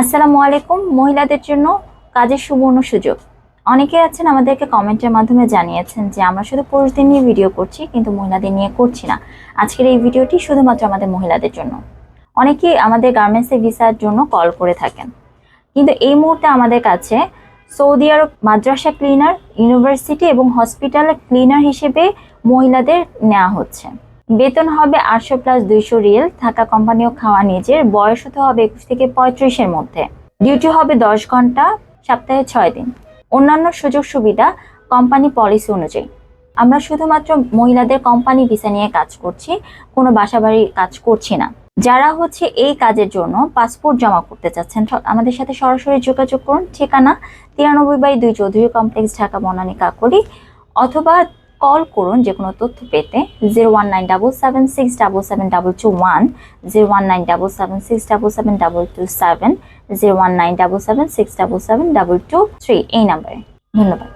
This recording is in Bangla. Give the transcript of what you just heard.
আসসালামু আলাইকুম। মহিলাদের জন্য কাজের সুবর্ণ সুযোগ। অনেকে আছেন আমাদেরকে কমেন্টের মাধ্যমে জানিয়েছেন যে, আমরা শুধু পুরুষদের নিয়ে ভিডিও করছি, কিন্তু মহিলাদের নিয়ে করছি না। আজকের এই ভিডিওটি শুধুমাত্র আমাদের মহিলাদের জন্য। অনেকেই আমাদের গার্মেন্টসের ভিসার জন্য কল করে থাকেন। কিন্তু এই মুহূর্তে আমাদের কাছে সৌদি আরব মাদ্রাসা ক্লিনার, ইউনিভার্সিটি এবং হসপিটাল ক্লিনার হিসেবে মহিলাদের নেওয়া হচ্ছে। বেতন হবে আটশো প্লাস দুইশো রিয়েল থাকা কোম্পানি ও খাওয়া নিজের, বয়স হতে হবে একুশ থেকে পঁয়ত্রিশের মধ্যে। ডিউটি হবে দশ ঘণ্টা, সপ্তাহে ছয় দিন। অন্যান্য সুযোগ সুবিধা কোম্পানি পলিসি অনুযায়ী। আমরা শুধুমাত্র মহিলাদের কোম্পানি ভিসা নিয়ে কাজ করছি, কোনো বাসাবাড়ি কাজ করছি না। যারা হচ্ছে এই কাজের জন্য পাসপোর্ট জমা করতে চাচ্ছেন আমাদের সাথে সরাসরি যোগাযোগ করুন। ঠিকানা তিরানব্বই বাই দুই চৌধুরী কমপ্লেক্স ঢাকা বনানী কাকরি অথবা কল করুন যে কোনো তথ্য পেতে zero one nine double seven six double seven double two one, zero one nine double seven six double seven double two seven, zero one nine double seven six double seven double two three, এই নাম্বারে। ধন্যবাদ।